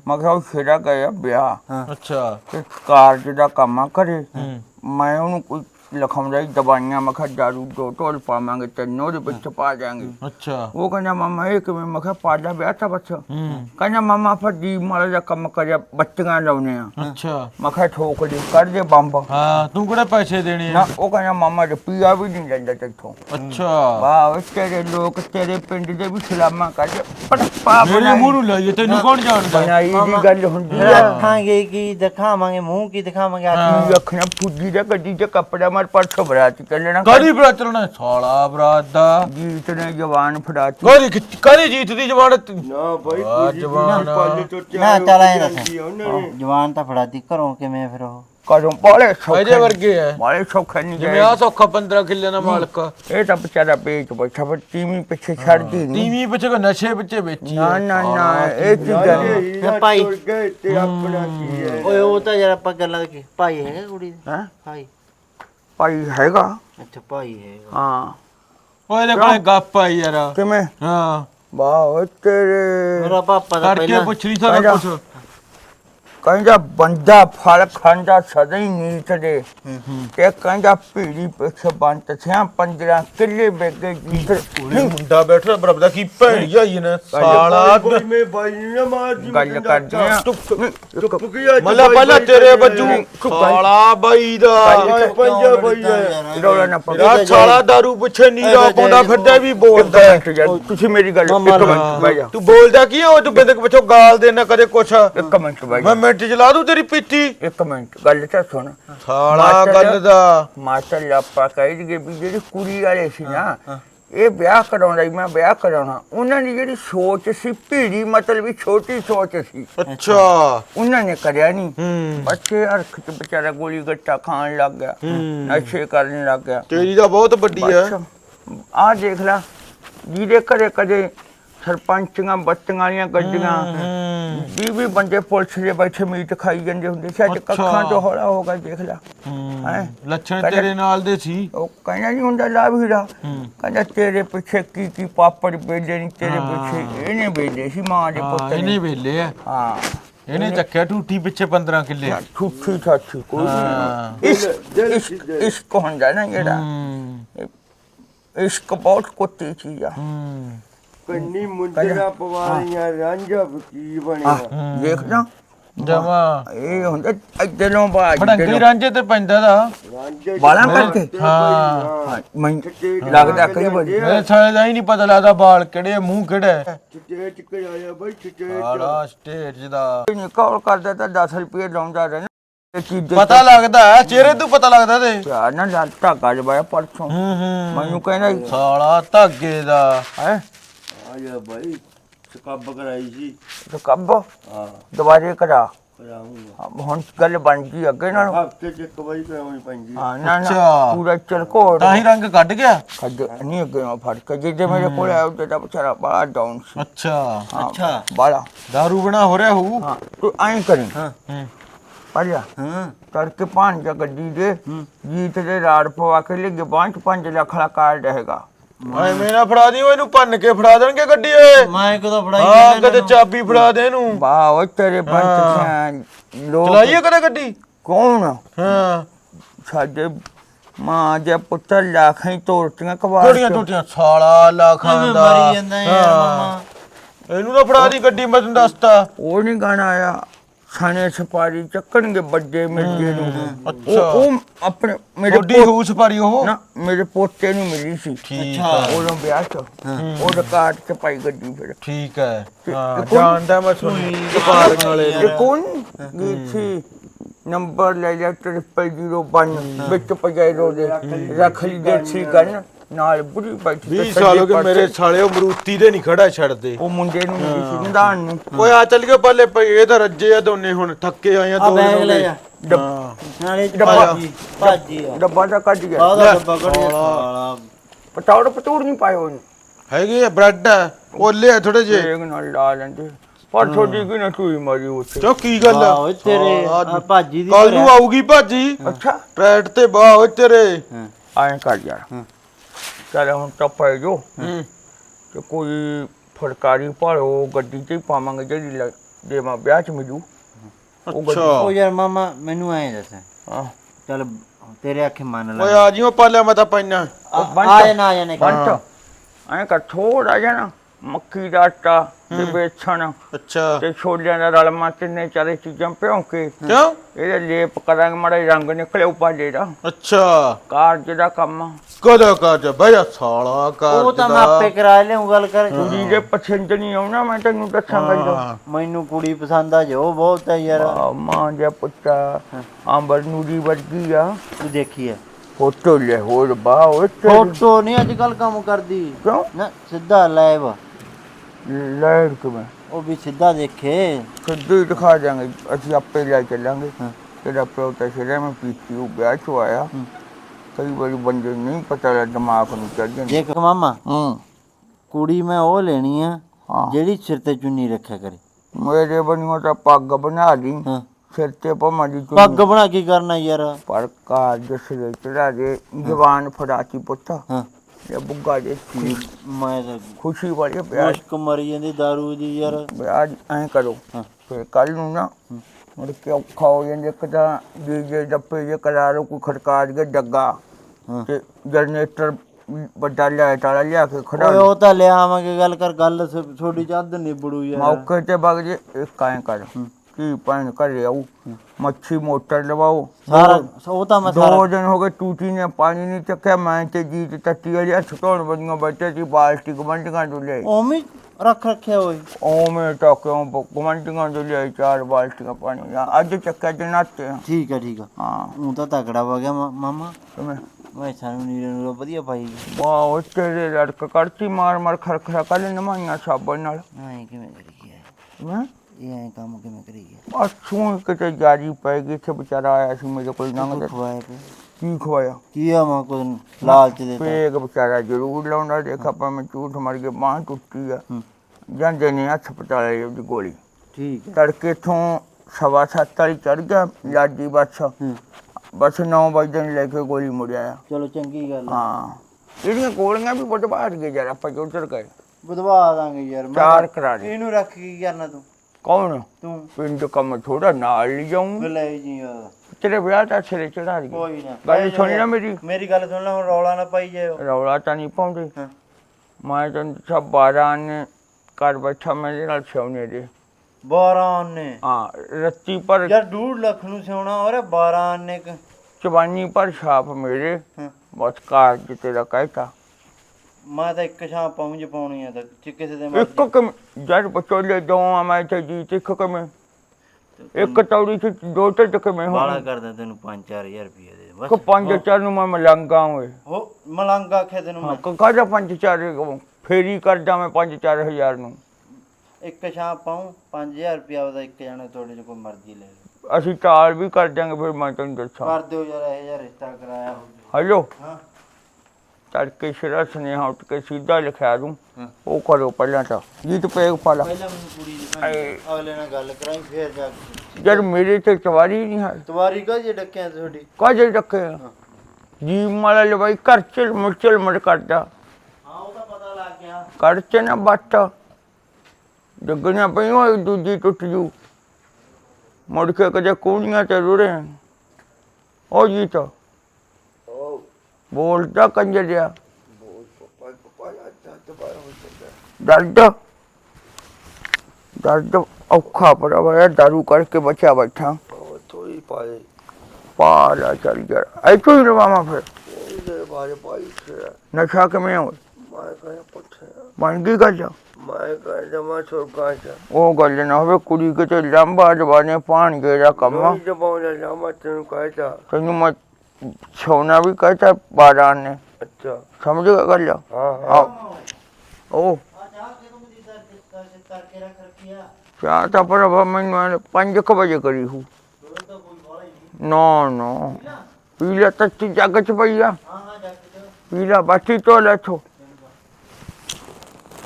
ਮੈਂ ਕਿਹਾ ਉਹ ਛੇੜਾ ਗਿਆ ਵਿਆਹ। ਹਾਂ। ਅੱਛਾ। ਤੇ ਕਾਰਜ ਦਾ ਕੰਮ ਆ ਕਰੇ ਮੈਂ ਉਹਨੂੰ ਕੋਈ ਲਿਖਾਉਂਦਾ ਹੀ ਦਵਾਈਆਂ ਮੈਂ ਕਿਹਾ ਦਾਰੂ ਦੋ ਢੋਲ ਪਾਵਾਂਗੇ ਤੈਨੂੰ ਉਹਦੇ ਵਿੱਚ ਪਾ ਜਾਾਂਗੇ ਅੱਛਾ। ਉਹ ਕਹਿੰਦਾ ਮਾਮਾ ਇਹ ਕਿਵੇਂ? ਮੈਂ ਕਿਹਾ ਪਾਲਾ ਵਿਆਹ ਤਾਂ ਬੱਚਾ ਹੂੰ। ਕਹਿੰਦਾ ਮਾਮਾ ਫਿਰ ਜੀ ਮਾੜਾ ਜਿਹਾ ਕੰਮ ਕਰਿਆ ਬੱਚੀਆਂ ਲਾਉਨੇ ਆ। ਅੱਛਾ। ਮੈਂ ਕਿਹਾ ਠੋਕ ਲਈ ਕਰ ਦੇ ਬੰਬ। ਹਾਂ ਤੂੰ ਕਿਹੜੇ ਪੈਸੇ ਦੇਣੇ ਨਾ ਆ ਉਹ ਕਹਿੰਦਾ ਮਾਮਾ ਰੁਪਈਆ ਵੀ ਨਹੀਂ ਲੈਂਦਾ ਤੇਥੋਂ। ਅੱਛਾ। ਵਾਹ ਤੇਰੇ ਲੋਕ ਤੇਰੇ ਪਿੰਡ ਦੇ ਵੀ ਸਲਾਮਾਂ ਕਰਦੇ ਪੜਪਾ ਮੇਰੇ ਮੂੰਹ ਨੂੰ ਲਾਈਏ ਤੈਨੂੰ ਕੌਣ ਜਾਣਦਾ? ਬਣਾਈ ਦੀ ਗੱਲ ਹੁੰਦੀ ਆ। ਰੱਖਾਂਗੇ ਕੀ ਦਿਖਾਵਾਂਗੇ ਮੂੰਹ ਕੀ ਦਿਖਾਵਾਂਗੇ ਆਖੀ ਫੁੱਜੀ ਦਾ ਗੱਡੀ ਚ ਕੱਪੜਾ ਮਾਰ ਪਰਸੋਂ ਬਰਾਤ ਚੱਲਣਾ। ਕਾਦੀ ਬਰਾ ਚੱਲਣਾ? ਸਾਲਾ ਬਰਾਤ ਦਾ। ਜੀਤ ਨੇ ਜਵਾਨ ਫੜਾਤੀ। ਕਾਦੀ ਕਾਦੀ ਜੀਤ ਦੀ ਜ਼ਬਾਨ ਨਾ ਭਾਈ ਵਾਹ ਜਵਾਨ ਨਾ ਚੱਲ ਐ ਦੱਸ। ਜਵਾਨ ਤਾਂ ਫੜਾਤੀ ਘਰੋਂ ਕਿਵੇਂ ਫਿਰ ਉਹ? ਕਦੋਂ ਬਾਲੇ ਸੌਖੇ ਅਜੇ ਵਰਗੇ ਐ। ਬਾਲੇ ਸੌਖੇ ਨਹੀਂ ਜਿਵੇਂ ਆ ਸੌਖਾ 15 ਕਿੱਲੇ ਦਾ ਮਾਲਕ ਇਹ ਤਾਂ ਵਿਚਾਰਾ ਵੇਚ ਬੈਠਾ ਪਰ ਟੀਵੀ ਪਿੱਛੇ ਛੱਡਦੀ ਨਹੀਂ ਤੀਵੀਂ ਪਿੱਛੇ ਕੋ ਨਸ਼ੇ ਪਿੱਛੇ ਵੇਚੀ ਨਾ ਨਾ ਨਾ ਇਹ ਚੀਜ਼ਾਂ ਨਹੀਂ ਭਾਈ। ਗਏ ਤੇ ਆਪਣਾ ਕੀ ਹੈ? ਓਏ ਉਹ ਤਾਂ ਯਾਰ ਆਪਾਂ ਗੱਲਾਂ ਕੀ ਭਾਈ ਹੈਗਾ ਕੁੜੀ ਦਾ? ਹੈ? ਭਾਈ। ਭਾਈ ਹੈਗਾ। ਅੱਛਾ ਭਾਈ ਹੈਗਾ। ਹਾਂ। ਓਏ ਇਹਦੇ ਕੋਲੇ ਗੱਪ ਆ ਯਾਰ। ਕਿਵੇਂ? ਹਾਂ। ਵਾਹ ਓ ਤੇਰੇ। ਮੇਰਾ ਪਾਪਾ ਦਾ ਕਰਕੇ ਪਹਿਲਾਂ ਪੁੱਛ ਲਈ ਸਾਰਾ ਕੁਝ ਕਹਿੰਦਾ ਬੰਦਾ ਫਲ ਖਾਂਦਾ ਸਦਾ ਹੀ ਨੀਤ ਦੇ। ਤੇ ਕਹਿੰਦਾ ਪੀੜੀ ਪਿੱਛੇ ਬੰਤ ਥਿਆ 15 ਕਿੱਲੇ ਵੇਗੇ ਜੀਤ ਮੁੰਡਾ ਬੈਠਾ ਬਰਬ ਦਾ ਕੀ ਭੈੜੀ ਆਈ ਨੇ? ਸਾਲਾ ਮੈਂ ਬਾਈ ਨੂੰ ਮਾਰ ਜੀ ਗੱਲ ਕਰਦੇ ਆ। ਚੁੱਪ ਗਿਆ ਮੱਲਾ ਪਹਿਲਾਂ ਤੇਰੇ ਬੱਜੂ ਸਾਲਾ ਬਾਈ ਦਾ ਪੰਜਾ ਬਾਈ ਹੈ ਰੋਲਾ ਨਾ ਪਾ ਸਾਲਾ ਦਾਰੂ ਪਿੱਛੇ ਨੀਰਾ ਪਾਉਂਦਾ ਫਿਰਦਾ ਵੀ ਬੋਲਦਾ। ਤੁਸੀਂ ਮੇਰੀ ਗੱਲ ਇੱਕ ਮਿੰਟ ਜਾ। ਤੂੰ ਬੋਲਦਾ ਕੀ ਹੋ ਤੂੰ ਬਿੰਦਕ ਪਿੱਛੋਂ ਗਾਲ ਦੇਣਾ ਕਦੇ ਕੁਛ। ਇੱਕ ਮਿੰਟ ਮੈਂ ਮਿੰਟ ਚਲਾ ਦੂੰ ਤੇਰੀ ਪੀਤੀ। ਇੱਕ ਮਿੰਟ ਗੱਲ ਤਾਂ ਸੁਣ। ਸਾਲਾ ਮਾਸਟਰ- ਗੱਲ ਦਾ। ਮਾਸਟਰ ਲਾਪਾ ਕਹਿ ਦਈਏ ਵੀ ਜਿਹੜੀ ਕੁੜੀ ਵਾਲੇ ਸੀ ਨਾ ਇਹ ਵਿਆਹ ਕਰਾਉਣਾ ਸੀ, ਮੈਂ ਵਿਆਹ ਕਰਾਉਣਾ। ਉਹਨਾਂ ਦੀ ਜਿਹੜੀ ਸੋਚ ਸੀ ਭੀੜੀ ਮਤਲਬ ਵੀ ਛੋਟੀ ਸੋਚ ਸੀ। ਅੱਛਾ। ਉਹਨਾਂ ਨੇ ਕਰਿਆ ਨਹੀਂ ਹੂੰ। ਬੱਚੇ ਅਰਖ ਚ ਵਿਚਾਰਾ ਗੋਲੀ ਗੱਟਾ ਖਾਣ ਲੱਗ ਗਿਆ ਨਸ਼ੇ ਕਰਨ ਲੱਗ ਗਿਆ। ਤੇਰੀ ਤਾਂ ਬਹੁਤ ਵੱਡੀ ਹੈ ਆ ਦੇਖ ਲੈ ਜਿਹਦੇ ਘਰੇ ਕਦੇ ਸਰਪੰਚੀਆਂ ਬੱਤੀਆਂ ਵਾਲੀਆਂ ਗੱਡੀਆਂ। ਵੀ ਵੀ ਬੰਦੇ ਪੁਲਿਸ ਦੇ ਬੈਠੇ ਮੀਟ ਖਾਈ ਜਾਂਦੇ ਹੁੰਦੇ ਸੀ। ਅੱਜ। ਕੱਖਾਂ ਤੋਂ ਹੌਲਾ ਹੋ ਗਿਆ ਦੇਖ ਲੈ। ਹੈਂ? ਲੱਛਣ ਤੇਰੇ ਨਾਲ ਦੇ ਸੀ। ਉਹ ਕਹਿੰਦਾ ਨਹੀਂ ਹੁੰਦਾ ਲਾਭ ਹੀਰਾ ਕਹਿੰਦਾ ਤੇਰੇ ਪਿੱਛੇ ਕੀ ਕੀ ਪਾਪੜ ਵੇਲੇ ਨਹੀਂ ਤੇਰੇ ਪਿੱਛੇ ਇਹਨੇ ਵੇਲੇ ਸੀ ਮਾਂ ਦੇ ਪੁੱਤ ਇਹਨੇ ਵੇਲੇ ਆ। ਹਾਂ। ਇਹਨੇ ਚੱਕਿਆ ਟੂਟੀ ਪਿੱਛੇ 15 ਕਿੱਲੇ। ਠੁੱਠੀ ਠਾਠੀ ਕੋਈ ਇਸ਼ਕ ਇਸ਼ਕ ਹੁੰਦਾ ਨਾ ਜਿਹੜਾ। ਇਸ਼ਕ ਬਹੁਤ ਕੁੱਤੀ ਚੀਜ਼ ਆ। ਹੂੰ। ਕੰਨੀ ਮੁੰਡਿਆ ਪਵਾਲੀਆਂ ਰਾਂਝਾ ਕੀ ਆਹ, ਬਣਿਆ ਦੇਖ ਨਾ ਜਮਾ। ਇਹ ਹੁੰਦਾ ਇੱਧਰੋਂ ਬਾਜ ਫੜੰਗੀ ਰਾਂਝੇ ਤੇ ਪੈਂਦਾ ਦਾ। ਰਾਂਝਾ ਬਾਲਾਂ ਕਰਕੇ। ਹਾਂ। ਮੈਂ ਲੱਗਦਾ ਕਈ ਵਾਰੀ ਮੇਰੇ ਸਾਲੇ ਦਾ ਹੀ ਨਹੀਂ ਪਤਾ ਲੱਗਦਾ ਬਾਲ ਕਿਹੜੇ ਮੂੰਹ ਕਿਹੜਾ ਹੈ। ਚਿੱਟੇ ਚਿੱਕੇ ਆਇਆ ਬਾਈ ਚਿੱਟੇ ਸਾਲਾ ਸਟੇਜ ਦਾ। ਨਿਕਾਲ ਕਰਦਾ ਤਾਂ 10 ਰੁਪਏ ਲਾਉਂਦਾ ਰਹਿਣਾ ਇਹ ਚੀਜ਼ ਦੇ ਪਤਾ ਲੱਗਦਾ ਹੈ, ਚਿਹਰੇ ਤੋਂ ਪਤਾ ਲੱਗਦਾ ਤੇ। ਯਾਰ ਨਾ ਧਾਗਾ ਜਵਾਇਆ ਪਰਸੋਂ। ਹੂੰ ਹੂੰ। ਮੈਨੂੰ ਕਹਿੰਦਾ ਸਾਲਾ ਧਾਗੇ ਦਾ। ਹੈ? ਆਇਆ ਬਾਈ ਸਕੱਬ ਕਰਾਈ ਸੀ। ਤੇ ਕੱਬ ਹਾਂ ਦੁਬਾਰੇ ਕਰਾ ਕਰਾਉਂਗਾ ਹੁਣ ਗੱਲ ਬਣ ਗਈ ਅੱਗੇ ਨਾਲ। ਹਫ਼ਤੇ ਚ ਇੱਕ ਵਾਰੀ ਕਰਾਉਣੀ ਪੈਂਦੀ ਹਾਂ। ਨਾ ਨਾ ਅੱਛਾ। ਪੂਰਾ ਚਲਕੋੜ ਤਾਂ ਹੀ ਰੰਗ ਕੱਢ ਗਿਆ? ਖੱਜ ਨਹੀਂ ਅੱਗੇ ਮੈਂ ਫੜ ਕੇ ਜਿੱਦੇ ਮੇਰੇ ਕੋਲ ਆਇਆ ਉਹਦੇ ਦਾ ਵਿਚਾਰਾ ਬੜਾ ਡਾਊਨ ਸੀ। ਅੱਛਾ। ਹਾਂ, ਅੱਛਾ। ਬੜਾ। दारू ਬਣਾ ਹੋ ਰਿਹਾ ਹੋਊ? ਹਾਂ ਤੂੰ ਐਂ ਕਰੀ। ਹਾਂ। ਹੂੰ। ਪੜਿਆ ਹਾਂ। ਤੜਕੇ ਪੰਜ ਗੱਡੀ ਦੇ ਜੀਤ ਦੇ ਰਾੜ ਪਵਾ ਕੇ ਲੈ ਕੇ ਪੰਜ ਪੰਜ ਲੱਖ ਦਾ ਕਾਰਡ ਰਹੇਗਾ ਐਵੇਂ ਨਾ ਫੜਾ ਦੀ ਇਹਨੂੰ ਭੰਨ ਕੇ ਫੜਾ ਦੇਣਗੇ ਗੱਡੀ ਏ ਮੈਂ ਕਦੋਂ ਫੜਾਈ ਹਾਂ ਕਦੇ? ਚਾਬੀ ਫੜਾ ਦੇ ਇਹਨੂੰ। ਵਾਹ ਉਹ ਤੇਰੇ ਬੰਤ ਲੋਕ ਚਲਾਈਏ ਕਦੇ ਗੱਡੀ? ਕੌਣ? ਹਾਂ। ਸਾਡੇ ਮਾਂ ਦੇ ਪੁੱਤਰ ਲਾਖਾਂ ਤੋੜਤੀਆਂ ਕਬਾੜ ਥੋੜੀਆਂ ਟੋਟੀਆਂ ਸਾਲਾ ਲਾਖਾਂ ਦਾ। ਮਰੀ ਜਾਂਦਾ ਯਾਰ ਮਾਮਾ। ਇਹਨੂੰ ਤਾਂ ਫੜਾ ਦੀ ਗੱਡੀ ਮੈਂ ਤੈਨੂੰ ਦੱਸਤਾ। ਉਹ ਨਹੀਂ ਗਾਣਾ ਆਇਆ। ਸਾਨੇ ਸਪਾਰੀ ਚੱਕਣਗੇ ਵੱਡੇ ਮਿਰਜੇ ਨੂੰ। ਅੱਛਾ। ਉਹ ਉਹ ਆਪਣੇ ਮੇਰੇ ਥੋੜੀ ਪੋ- ਹੂਸ ਪਾਰੀ ਉਹ? ਨਾ ਮੇਰੇ ਪੋਤੇ ਨੂੰ ਮਿਲੀ ਸੀ। ਠੀਕ ਅੱਛਾ। ਹੈ ਉਹਨੂੰ ਵਿਆਹ ਚ। ਉਹ ਰਿਕਾਰਡ ਚ ਪਾਈ ਗੱਡੀ ਫਿਰ। ਠੀਕ ਹੈ। ਜਾਣਦਾ ਮੈਂ ਸੁਣੀ ਕਪਾਰ ਵਾਲੇ ਇਹ ਕੌਣ ਗੀਤ ਸੀ ਨੰਬਰ ਲੈ ਲਿਆ 0001 ਵਿੱਚ ਪਜਾਇਰੋ ਦੇ ਰੱਖ ਲਈ ਦੇ ਸੀ ਗਨ ਨਾਲ ਬੁੜੀ ਬੈਠੀ 20 ਤੇ ਸਾਲ ਹੋ ਗਏ ਮੇਰੇ ਪਾਸੇ ਸਾਲੇ ਉਹ ਮਰੂਤੀ ਦੇ ਨਹੀਂ ਖੜਾ ਛੱਡਦੇ। ਉਹ ਮੁੰਡੇ ਨੂੰ ਮਿਲੀ ਸੀ ਨਿਦਾਨ ਨੂੰ। ਓਏ ਆ ਚੱਲ ਗਏ ਪੱਲੇ ਪਈ ਇਹ ਤਾਂ ਰੱਜੇ ਆ ਦੋਨੇ ਹੁਣ ਥੱਕੇ ਆਏ ਆ ਆ ਬੈਗ ਲੈ ਜਾ। ਹਾਂ। ਨਾਲੇ ਡੱਬਾ। ਭਾਜੀ ਆ। ਡੱਬਾ ਦਾ ਕੱਢ ਗਿਆ। ਆਹ ਡੱਬਾ ਕੱਢਿਆ ਸਾਲਾ। ਪਟੌੜ ਪਟੂੜ ਨਹੀਂ ਪਾਏ ਉਹਨੇ। ਹੈਗੇ ਆ ਬ੍ਰੈਡ ਆ ਓਲੇ ਆ ਥੋੜੇ ਜੇ ਇੱਕ ਨਾਲ ਲਾ ਲੈਂਦੇ। ਪਰ ਥੋੜੀ ਕਿ ਨਾ ਟੂਈ ਮਾਰੀ ਉੱਥੇ? ਚੋ ਕੀ ਗੱਲ ਵਾਹ ਓਏ ਤੇਰੇ ਭਾਜੀ ਦੀ ਕੱਲ ਨੂੰ। ਆਊਗੀ ਭਾਜੀ। ਅੱਛਾ। ਟਰੈਟ ਤੇ ਬਾਹ ਓਏ ਤੇਰੇ। ਐਂ ਕਰ ਯਾਰ। ਚੱਲ ਹੁਣ ਤਾਂ ਪੈ ਜੋ। ਹੂੰ। ਤੇ ਕੋਈ ਫਰਕਾਰੀ ਭਾਲੋ ਗੱਡੀ ਤੇ ਪਾਵਾਂਗੇ ਜਿਹੜੀ ਲ- ਜੇ ਮੈਂ ਵਿਆਹ ਚ ਮਿਲੂ। ਉਹ ਅੱਛਾ। ਉਹ ਯਾਰ ਮਾਮਾ ਮੈਨੂੰ ਐਂ ਦੱਸ। ਹਾਂ। ਚੱਲ ਤੇਰੇ ਆਖੇ ਮੰਨ ਓਏ ਲੈ ਆ ਜਿਓ ਪਾਲਿਆ ਮੈਂ ਤਾਂ ਪੈਣਾ ਆ ਬੰਟ। ਆ ਜਾਣਾ ਆ ਜਾਣਾ ਬੰਟ ਐਂ ਕਰ ਥੋੜਾ ਜਿਹਾ ਨਾ ਮੱਕੀ ਦਾ ਆਟਾ ਤੇ ਵੇਸਣ ਅੱਛਾ। ਤੇ ਛੋਲਿਆਂ ਦਾ ਰਲਮਾ ਤਿੰਨੇ ਚਾਰੇ ਚੀਜ਼ਾਂ ਭਿਉਂ ਕੇ ਕਿਉਂ? ਇਹਦੇ ਲੇਪ ਕਰਾਂਗੇ ਮਾੜਾ ਜਿਹਾ ਰੰਗ ਨਿਕਲੇ ਉਪਾਲੇ ਦਾ ਅੱਛਾ। ਕਾਰਜ ਦਾ ਕੰਮ ਆ। ਕਦੋਂ ਕਰ ਬਈ ਸਾਲਾ ਕਰ ਉਹ ਤਾਂ ਮੈਂ ਆਪੇ ਕਰਾ ਲਿਆਉਂ ਗੱਲ ਕਰ। ਕੁੜੀ ਦੇ ਪਸੰਦ ਨਹੀਂ ਆਉਣਾ ਮੈਂ ਤੈਨੂੰ ਦੱਸਾਂਗਾ ਜਦੋਂ ਮੈਨੂੰ ਕੁੜੀ ਪਸੰਦ ਆ ਜੋ ਬਹੁਤ ਹੈ ਯਾਰ। ਆ ਮਾਂ ਦਾ ਪੁੱਤਾ ਅੰਬਰ ਨੂਰੀ ਵਰਗੀ ਆ। ਤੂੰ ਦੇਖੀ ਆ। ਫੋਟੋ ਲੈ ਹੋਰ ਬਾ ਉਹ ਤੇਰੀ- ਫੋਟੋ ਨਹੀਂ ਅੱਜ ਕੱਲ ਕੰਮ ਕਰਦੀ। ਕਿਉਂ? ਨਾ ਸਿੱਧਾ ਲਾਈਵ ਲੈ ਕਿਵੇਂ ਉਹ ਵੀ ਸਿੱਧਾ ਦੇਖੇ। ਸਿੱਧੀ ਦਿਖਾ ਜਾਾਂਗੇ ਅਸੀਂ ਆਪੇ ਲੈ ਚੱਲਾਂਗੇ। ਹਾਂ। ਤੇਰਾ ਪਿਓ ਤਾਂ ਮੈਂ ਪੀਤੀ ਉਹ ਵਿਆਹ ਚ ਆਇਆ। ਹੂੰ। ਕਈ ਵਾਰੀ ਬੰਦੇ ਨੂੰ ਨਹੀਂ ਪਤਾ ਲੱਗ ਦਿਮਾਗ ਨੂੰ ਚੜ ਜਾਂਦਾ। ਦੇਖ ਮਾਮਾ ਹੂੰ। ਕੁੜੀ ਮੈਂ ਉਹ ਲੈਣੀ ਆ ਹਾਂ। ਜਿਹੜੀ ਸਿਰ ਤੇ ਚੁੰਨੀ ਰੱਖਿਆ ਕਰੇ। ਮੇਰੇ ਬਣੀਓ ਤਾਂ ਪੱਗ ਬਣਾ ਲਈ। ਹਾਂ। ਸਿਰ ਤੇ ਭਮਾ ਦੀ ਚੁੰਨੀ। ਪੱਗ ਬਣਾ ਕੇ ਕਰਨਾ ਯਾਰ। ਪਰ ਕਾ ਜਸਰੇ ਚੜਾ ਦੇ। ਜਵਾਨ ਫੜਾਤੀ ਪੁੱਤ। ਹਾਂ। ਇਹ ਬੁੱਗਾ ਦੇ ਸੀ। ਮੈਂ ਤਾਂ ਖੁਸ਼ੀ ਵਾਲੀ ਪਿਆਰ ਮੁਸ਼ਕ ਮਰੀ ਜਾਂਦੀ दारू ਦੀ ਯਾਰ। ਵਿਆਹ ਐਂ ਕਰੋ। ਫਿਰ ਕੱਲ ਨੂੰ ਨਾ ਮੁੜ ਕੇ ਔਖਾ ਹੋ ਜਾਂਦੇ ਇੱਕ ਤਾਂ ਡੀਜੇ ਡੱਪੇ ਜੇ ਕਰਾ ਲਓ ਕੋਈ ਖੜਕਾ ਕੇ ਡੱਗਾ। ਤੇ ਜਨਰੇਟਰ ਵੱਡਾ ਲਿਆ ਤਾਲਾ ਲਿਆ ਕੇ ਖੜਾ ਓਏ ਉਹ ਤਾਂ ਲਿਆਵਾਂਗੇ ਗੱਲ ਕਰ ਗੱਲ ਤੁਹਾਡੀ ਚਾਦਰ ਨਿਬੜੂ ਯਾਰ। ਮੌਕੇ ਤੇ ਵਗ ਜੇ ਇੱਕ ਐਂ ਕਰ। ਕੀ ਪਾਣ ਘਰੇ ਆਉ ਮੱਛੀ ਮੋਟਰ ਲਵਾਓ। ਸਾਰਾ ਉਹ ਤਾਂ ਮੈਂ ਦੋ ਸਾਰਾ ਦਿਨ ਹੋ ਗਏ ਟੂਟੀ ਨੇ ਪਾਣੀ ਨਹੀਂ ਚੱਕਿਆ ਮੈਂ ਤੇ ਜੀਤ ਟੱਟੀ ਵਾਲੀ ਧੋਣ ਬੰਦੀਆਂ ਬੈਠੇ ਸੀ ਬਾਲਟੀ ਗਵੰਡੀਆਂ ਤੋਂ ਲਿਆਈ। ਉਵੇਂ ਹੀ ਰੱਖ ਰੱਖਿਆ ਓਏ। ਓਵੇਂ ਕਿਉਂ ਗਵੰਡੀਆਂ ਤੋਂ ਲਿਆਈ ਚਾਰ ਬਾਲਟੀਆਂ ਪਾਣੀ ਦੀਆਂ ਅੱਜ ਚੱਕਿਆ ਜਨਾਤੇ ਠੀਕ ਆ ਠੀਕ ਆ। ਹਾਂ। ਉਹ ਤਾਂ ਤਕੜਾ ਹੋ ਗਿਆ ਮਾ- ਮਾਮਾ। ਕਿਵੇਂ? ਮੈਂ ਸਾਨੂੰ ਨੀਰੇ ਨੂੰ ਵਧੀਆ ਪਾਈ ਵਾਹ ਉਹ ਤੇਰੇ ਲੜਕ ਕਰਤੀ ਮਾਰ ਮਾਰ ਖਰਖਰਾ ਕੱਲ ਨਮਾਈਆਂ ਸਾਬਣ ਨਾਲ। ਐਂ ਕਿਵੇਂ ਕਰੀ ਗਿਆ ਮੈਂ ਇਹ ਐਂ ਕੰਮ ਕਿਵੇਂ ਕਰੀ ਗਿਆ ਪਾਛੋਂ ਕਿਤੇ ਜਾਰੀ ਪੈ ਗਈ ਤੇ ਵਿਚਾਰਾ ਆਇਆ ਸੀ ਮੇਰੇ ਕੋਲ ਲੰਘਦਾ। ਖਵਾਇਆ ਤੇ? ਕੀ ਖਵਾਇਆ? ਕੀ ਆ ਮਾ ਕੋ ਲਾਲਚ ਦੇਤਾ ਪੇਗ ਵਿਚਾਰਾ ਜ਼ਰੂਰ ਲਾਉਂਦਾ ਦੇਖ ਆਪਾਂ ਮੈਂ ਝੂਠ ਮਰ ਕੇ ਬਾਂਹ ਟੁੱਟੀ ਆ। ਜਾਂਦੇ ਨੇ ਹਸਪਤਾਲ ਉਹਦੀ ਗੋਲੀ। ਠੀਕ ਹੈ ਤੜਕੇ ਤੋਂ ਸਵਾ ਸੱਤ ਵਾਲੀ ਚੜ ਗਿਆ ਲਾਡੀ ਬੱਸ। ਬਸ 9 ਵਜੇ ਨੂੰ ਲੈ ਕੇ ਗੋਲੀ ਮੁੜਿਆ ਚਲੋ ਚੰਗੀ ਗੱਲ। ਹਾਂ। ਇਹਦੀਆਂ ਗੋਲੀਆਂ ਵੀ ਬੁੱਢ ਬਾਹਰ ਗਏ ਜਰਾ ਆਪਾਂ ਉੱਧਰ ਗਏ ਵਧਵਾ ਦਾਂਗੇ ਯਾਰ ਮੈਂ ਚਾਰ ਕਰਾ ਦੇ। ਇਹਨੂੰ ਰੱਖ ਕੀ ਕਰਨਾ ਤੂੰ? ਕੌਣ? ਤੂੰ। ਪਿੰਡ ਕੰਮ ਥੋੜਾ ਨਾਲ ਜਾਊਂ। ਲੈ ਜੀ ਯਾਰ। ਤੇਰੇ ਵਿਆਹ ਤਾਂ ਸਿਰੇ ਚੜਾ ਰਹੀ ਕੋਈ ਨਾ। ਗੱਲ ਸੁਣੀ ਨਾ ਮੇਰੀ। ਮੇਰੀ ਗੱਲ ਸੁਣ ਲੈ ਹੁਣ ਰੌਲਾ ਨਾ ਪਾਈ ਜਾਇਓ। ਰੌਲਾ ਤਾਂ ਨਹੀਂ ਪਾਉਂਦੇ। ਹਾਂ। ਮੈਂ ਤਾਂ ਸਭ ਬਾਰਾਂ ਨੇ ਘਰ ਬੈਠਾ ਮੇਰੇ ਨਾਲ ਸੌਣੇ ਦੇ। 12 ਨੇ? ਹਾਂ ਰੱਤੀ ਪਰ ਯਾਰ 2 ਲੱਖ ਨੂੰ ਸਿਉਣਾ ਔਰ 12 ਨੇ ਕ- ਚਵਾਨੀ ਪਰ ਛਾਪ ਮੇਰੇ। ਹਾਂ। ਬਸ ਕਾਰ ਜਿ ਤੇਰਾ ਕਹਿਤਾ। ਮੈਂ ਤਾਂ ਇੱਕ ਛਾਂ ਪਹੁੰਚ ਪਾਉਣੀ ਆ ਤਾਂ ਚ ਕਿਸੇ ਦੇ ਇੱਕ ਮਰਜ਼ੀ ਕਮ ਜਦ ਬਚੋਲੇ ਦੋ ਆ ਮੈਂ ਤੇ ਜੀ ਤੇ ਇੱਕ ਕਮੇ। ਇੱਕ ਤੌੜੀ ਚ ਦੋ ਤੇ ਕਮੇ ਬਾਲਾ ਹੋ ਕਰਦਾ ਤੈਨੂੰ 5-4000 ਰੁਪਏ ਦੇ ਕੋ ਬਸ। ਪੰਜ ਚਾਰ ਨੂੰ ਮੈਂ ਮਲੰਗਾ ਹੋਏ ਹੋ ਮਲੰਗ ਆਖਿਆ ਤੈਨੂੰ ਮੈਂ। ਕਾਹਦਾ ਪੰਜ ਚਾਰ ਫੇਰੀ ਕਰਦਾ ਮੈਂ ਪੰਜ ਚਾਰ ਹਜ਼ਾਰ ਨੂੰ। ਇੱਕ ਛਾਂ ਪਾਉਂ 5000 ਰੁਪਏ ਉਹਦਾ ਇੱਕ ਜਣਾ ਤੁਹਾਡੇ ਚ ਕੋਈ ਮਰਜ਼ੀ ਲੈ ਲਓ ਅਸੀਂ ਟਾਲ ਵੀ ਕਰ ਦਿਆਂਗੇ ਫਿਰ ਮੈਂ ਤੈਨੂੰ ਦੱਸਾਂ। ਕਰ ਦਿਓ ਯਾਰ ਇਹ ਜਿਹਾ ਰਿਸ਼ਤਾ ਕਰਾਇਆ ਹੋ ਹੈਲੋ। ਹਾਂ। ਤੜਕੇ ਸਿਰਾ ਸੁਨੇਹਾ ਉੱਠ ਕੇ ਸਿੱਧਾ ਲਿਖਿਆ ਦੂੰ। ਉਹ ਕਰੋ ਪਹਿਲਾਂ ਤਾਂ। ਜੀਤ ਪੇਗ ਪਾਲਾ ਪਹਿਲਾਂ ਮੈਨੂੰ ਕੁੜੀ ਦੀ ਆਏ। ਭੈਣ ਅਗਲੇ ਨਾਲ ਗੱਲ ਕਰਾਈ ਫੇਰ ਜਾ ਕੇ। ਜਦ ਮੇਰੇ ਤੇ ਸਵਾਰੀ ਨਹੀਂ ਹੈ। ਤਵਾਰੀ ਕਾ ਜੇ ਡੱਕਿਆ ਤੁਹਾਡੀ? ਕਾਜਲ ਰੱਖੇ ਜੀ ਮਾਲਾ ਲਵਾਈ ਘਰ ਚਲ ਮੁਚਲ ਮੜ ਕਰਦਾ। ਹਾਂ ਉਹ ਤਾਂ ਪਤਾ ਲੱਗ ਗਿਆ। ਕਰ ਚ ਨਾ ਬੱਟ ਜੱਗਣਾ ਪਈ ਦੂਜੀ ਟੁੱਟ ਜੂ। ਮੁੜ ਕੇ ਕਦੇ ਕੂੜੀਆਂ ਤੇ ਰੁੜੇ ਉਹ ਜੀ ਤਾਂ। ਬੋਲਦਾ ਜਾਂਦਾ ਦਰਦ ਦਰਦ? ਔਖਾ ਪੜਾ ਹੋਇਆ ਦਾਰੂ ਕਰਕੇ ਬਚਿਆ ਬੈਠਾ। ਥੋੜੀ ਪਾਏ। ਪਾਲਾ ਚੱਲ ਗਿਆ ਐਤੋਂ ਹੀ ਰਵਾਮਾ ਸੀ ਨਸ਼ਾ ਕਿਵੇਂ ਹੋ ਮੈਂ ਕਹਿੰਦਾ ਪੁੱਛਿਆ ਬਣ ਗਈ ਗੱਲ? ਮੈਂ ਕਹਿੰਦਾ ਮੈਂ ਸੁਰਗਾਂ ਚ। ਉਹ ਗੱਲ ਨਾ ਹੋਵੇ ਕੁੜੀ ਕਿਤੇ ਲੰਬਾ ਜਵਾਨੇ ਪਾਣ ਦਾ ਕੰਮ ਆ। ਨਹੀਂ ਜਬਾਉਣਾ ਨਾ ਮੈਂ ਤੈਨੂੰ ਕਹਿੰਦਾ ਤੈਨੂੰ ਮੈਂ ਸੋਨਾ ਵੀ ਕਹਤਾ ਬਾਰਾਂ ਨੇ ਅੱਛਾ ਸਮਝ ਗਿਆ ਗੱਲ ਹਾਂ ਆ ਹਾਂ ਉਹ ਆ ਜਾ ਕੇ ਤੂੰ ਦੀ ਦਰ ਕਰਕੇ ਰੱਖ ਰੱਖਿਆ ਚਾਹ ਤਾਂ ਪਰ ਮੈਨੂੰ 5 ਵਜੇ ਕਰੀ ਹੂ ਤਾਂ ਨੋ ਨੋ ਪੀਲਾ ਤੱਤੀ ਜੱਗ ਚ ਪਈਆ ਹਾਂ ਜਾ ਤੇ ਪੀਲਾ ਬਾਟੀ ਤੋਂ ਲੈਥੋ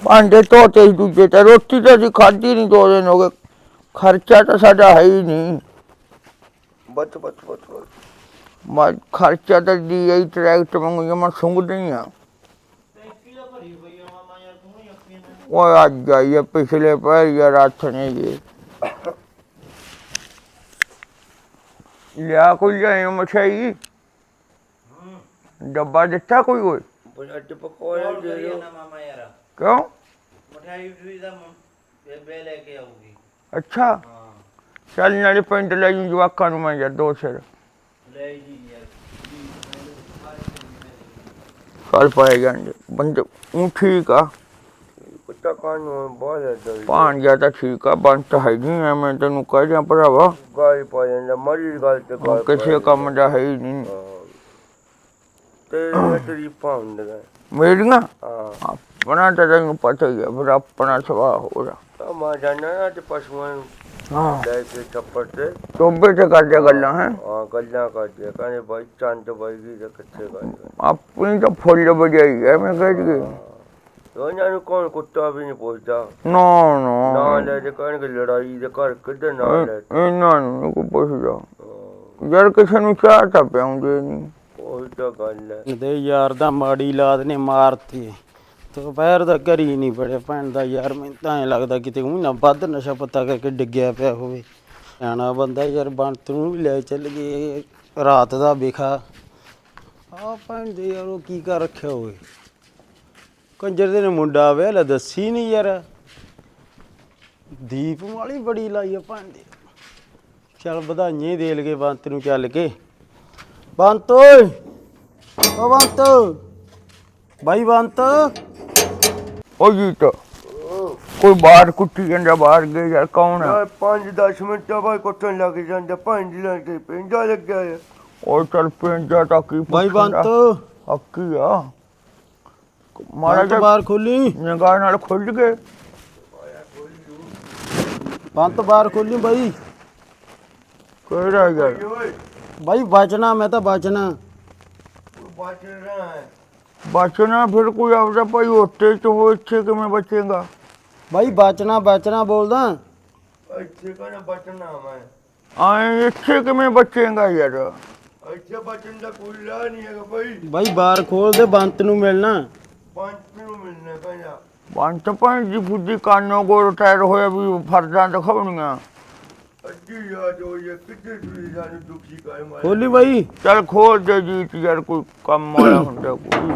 ਭਾਂਡੇ ਧੋਤੇ ਹੀ ਦੂਜੇ ਤੇ ਰੋਟੀ ਤਾਂ ਅਸੀਂ ਖਾਧੀ ਨਹੀਂ ਦੋ ਦਿਨ ਹੋ ਗਏ ਖਰਚਾ ਤਾਂ ਸਾਡਾ ਹੈ ਹੀ ਨਹੀਂ ਬੱਚ ਬੱਚ ਬੱਚ ਬੱਚ ਮੈਂ ਖਰਚਾ ਤਾਂ ਦੀ ਇਹ ਟਰੈਕਟ ਵਾਂਗੂ ਜਮਾ ਸੁੰਗ ਨਹੀਂ ਆ ਟੈਂਕੀ ਦਾ ਭਰੀ ਹੋਈ ਆ। ਮਾਮਾ ਯਾਰ ਤੂੰ ਹੀ ਨਾ ਉਹ ਅੱਜ ਆਈਏ ਪਿਛਲੇ ਪੈਰ ਯਾਰ ਹੱਥ ਨੇ ਜੀ। ਲਿਆ ਕੋਈ ਜਾਏ ਮਛਾਈ ਡੱਬਾ ਦਿੱਤਾ ਕੋਈ ਓਏ ਬ੍ਰੈਡ ਪਕੌੜਾ ਦੇ ਦਿਓ। ਮਾਮਾ ਯਾਰ? ਕਿਉਂ? ਮਠਿਆਈ ਵੀ ਦਾ ਬੇਬੇ ਲੈ ਕੇ ਆਊਗੀ। ਅੱਛਾ। ਹਾਂ। ਚੱਲ ਨਾਲੇ ਪਿੰਡ ਲੈ ਜੂ ਜਵਾਕਾਂ ਨੂੰ ਮੈਂ ਯਾਰ ਦੋ ਸਿਰ। ਜਾਂਦੇ ਬੰਦੇ ਉਹ ਠੀਕ ਆ। ਕੁੱਤਾ ਕਾਨ ਨੂੰ ਬਹੁਤ ਹੈ ਪਾਣ ਗਿਆ ਤਾਂ ਠੀਕ ਆ ਬੰਤ ਹੈ ਨਹੀਂ ਐ ਮੈਂ ਤੈਨੂੰ ਕਹਿ ਦਿਆਂ ਭਰਾਵਾ। ਗਾਲ ਪਾ ਜਾਂਦਾ ਮਰੀ ਗੱਲ ਤੇ ਗਾਲ ਕਿਸੇ ਕੰਮ ਦਾ ਹੈ ਹੀ ਨਹੀਂ। ਤੇ ਤੇਰੀ ਪਾਉਂਦਾ ਮੇਰੀਆਂ? ਹਾਂ। ਆਪਣਾ ਤਾਂ ਤੈਨੂੰ ਪਤਾ ਹੀ ਆ ਫਿਰ ਆਪਣਾ ਸੁਭਾਅ ਹੋ ਰਿਹਾ ਤਾਂ ਮੈਂ ਜਾਣਾ ਨਾ ਤੇ ਪਸ਼ੂਆਂ ਨੂੰ ਹਾਂ। ਲੈ ਕੇ ਛੱਪੜ ਤੇ। ਟੋਬੇ ਤੇ ਕਰਦੇ ਗੱਲਾਂ ਹੈ? ਆ ਗੱਲਾਂ ਕਰਦੇ ਕਹਿੰਦੇ ਬਾਈ ਚੰਦ ਬਾਈ ਦੀ ਤੇ ਕਿੱਥੇ ਕਰਦੇ ਆਪਣੀ ਤਾਂ ਫੁੱਲ ਵਜਾਈ ਐ ਮੈਂ ਕਹਿ ਦਈਏ। ਉਹਨਾਂ ਨੂੰ ਕੌਣ ਕੁੱਤਾ ਵੀ ਨਹੀਂ ਪੁੱਛਦਾ? ਨਾ ਨਾ। ਨਾ ਲੈ ਕਹਿਣਗੇ ਲੜਾਈ ਦੇ ਘਰ ਕਿੱਧਰ ਨਾ ਲੈ ਇਹ- ਇਹਨਾਂ ਨੂੰ ਕੋਈ ਪੁੱਛਦਾ। ਯਾਰ ਕਿਸੇ ਨੂੰ ਚਾਹ ਤਾਂ ਪਿਆਉਂਦੇ ਨਹੀਂ। ਉਹੀ ਤਾਂ ਗੱਲ ਹੈ। ਦੇ ਯਾਰ ਦਾ ਮਾੜੀ ਲਾਦ ਨੇ ਮਾਰਤੀ। ਦੁਪਹਿਰ ਦਾ ਘਰੀ ਨਹੀਂ ਬੜਿਆ ਭੈਣ ਦਾ ਯਾਰ, ਮੈਨੂੰ ਤਾਂ ਐ ਲੱਗਦਾ ਕਿਤੇ ਉਹ ਨਾ ਵੱਧ ਨਸ਼ਾ ਪੱਤਾ ਕਰਕੇ ਡਿੱਗਿਆ ਪਿਆ ਹੋਵੇ। ਸਿਆਣਾ ਬੰਦਾ ਯਾਰ ਬੰਤ ਨੂੰ ਵੀ ਲੈ ਚੱਲ ਗਏ, ਰਾਤ ਦਾ ਵਿਖਾ। ਆ ਭੈਣ ਦੇ ਯਾਰ, ਉਹ ਕੀ ਕਰ ਰੱਖਿਆ ਹੋਵੇ ਕੰਜਰ ਦੇ ਨੇ ਮੁੰਡਾ ਆਵੇ ਲੈ ਦੱਸੀ ਨਹੀਂ ਯਾਰ। ਦੀਪ ਵਾਲੀ ਬੜੀ ਲਾਈ ਆ ਭੈਣ ਦੇ। ਚੱਲ ਵਧਾਈਆਂ ਹੀ ਦੇ ਲਗੇ ਬੰਤ ਨੂੰ ਚੱਲ ਕੇ। ਬੰਤ ਓਏ, ਓ ਬੰਤ। ਬਾਈ ਬੰਤ। ਉਹ ਜੀ ਤਾਂ ਕੋਈ ਬਾਹਰ ਕੁੱਟੀ ਜਾਂਦਾ ਬਾਹਰ ਗਏ ਯਾਰ ਕੌਣ ਆ? ਯਾਰ 5-10 ਮਿੰਟ ਬਾਅਦ ਕੁੱਟਣ ਲੱਗ ਜਾਂਦਾ ਪੰਜ ਲੱਗ ਕੇ ਪਿੰਡਾ ਲੱਗਿਆ ਹੈ ਉਹ ਚੱਲ ਪਿੰਡ ਜਾ ਤਾਂ ਕੀ ਬਾਈ ਬੰਤ। ਹੱਕੀ ਆ? ਮਾਰਾ ਜਾ ਬਾਹਰ ਖੋਲੀ। ਨਿਗਾਹ ਨਾਲ ਖੁੱਲ ਗਏ। ਬੰਤ ਬਾਹਰ ਖੋਲੀ ਬਾਈ। ਕਿਹੜਾ ਯਾਰ? ਬਾਈ ਬਚਣਾ ਮੈਂ ਤਾਂ ਬਚਣਾ। ਬਚ ਰਹਾ ਹੈ ਬਚਣਾ ਫਿਰ ਕੋਈ ਆਪਦਾ ਭਾਈ ਉੱਤੇ ਚ ਹੋ ਇੱਥੇ ਕਿਵੇਂ ਬਚੇਗਾ? ਬਾਈ ਬਚਣਾ ਬਚਣਾ ਬੋਲਦਾ। ਇੱਥੇ ਕਹਿੰਦਾ ਬਚਣਾ ਮੈਂ? ਆਏ ਇੱਥੇ ਕਿਵੇਂ ਬਚੇਗਾ ਯਾਰ? ਇੱਥੇ ਬਚਣ ਦਾ ਕੋਈ ਰਾਹ ਨਹੀਂ ਹੈਗਾ ਬਾਈ। ਬਾਈ ਬਾਹਰ ਖੋਲ ਦੇ ਬੰਤ ਨੂੰ ਮਿਲਣਾ। ਪੰਜ ਨੂੰ ਮਿਲਣਾ ਕਹਿੰਦਾ ਬੰਤ ਭਾਈ ਦੀ ਫੁੱਦੀ ਕਾਨੋਂ ਗੋਲ ਟਾਇਰ ਹੋਇਆ ਵੀ ਫਰਜ਼ਾਂ ਦਿਖਾਉਣੀਆਂ। ਅੱਜੀ ਯਾਦ ਹੋ ਇਹ ਕਿੱਥੇ ਤੁਸੀਂ ਸਾਨੂੰ ਦੁਖੀ ਕਰ ਮਾਰੇ ਖੋਲੀ ਬਾਈ। ਚੱਲ ਖੋਲ ਦੇ ਜੀਤ ਯਾਰ ਕੋਈ ਕੰਮ ਵਾਲਾ ਹੁੰਦਾ ਕੋਈ।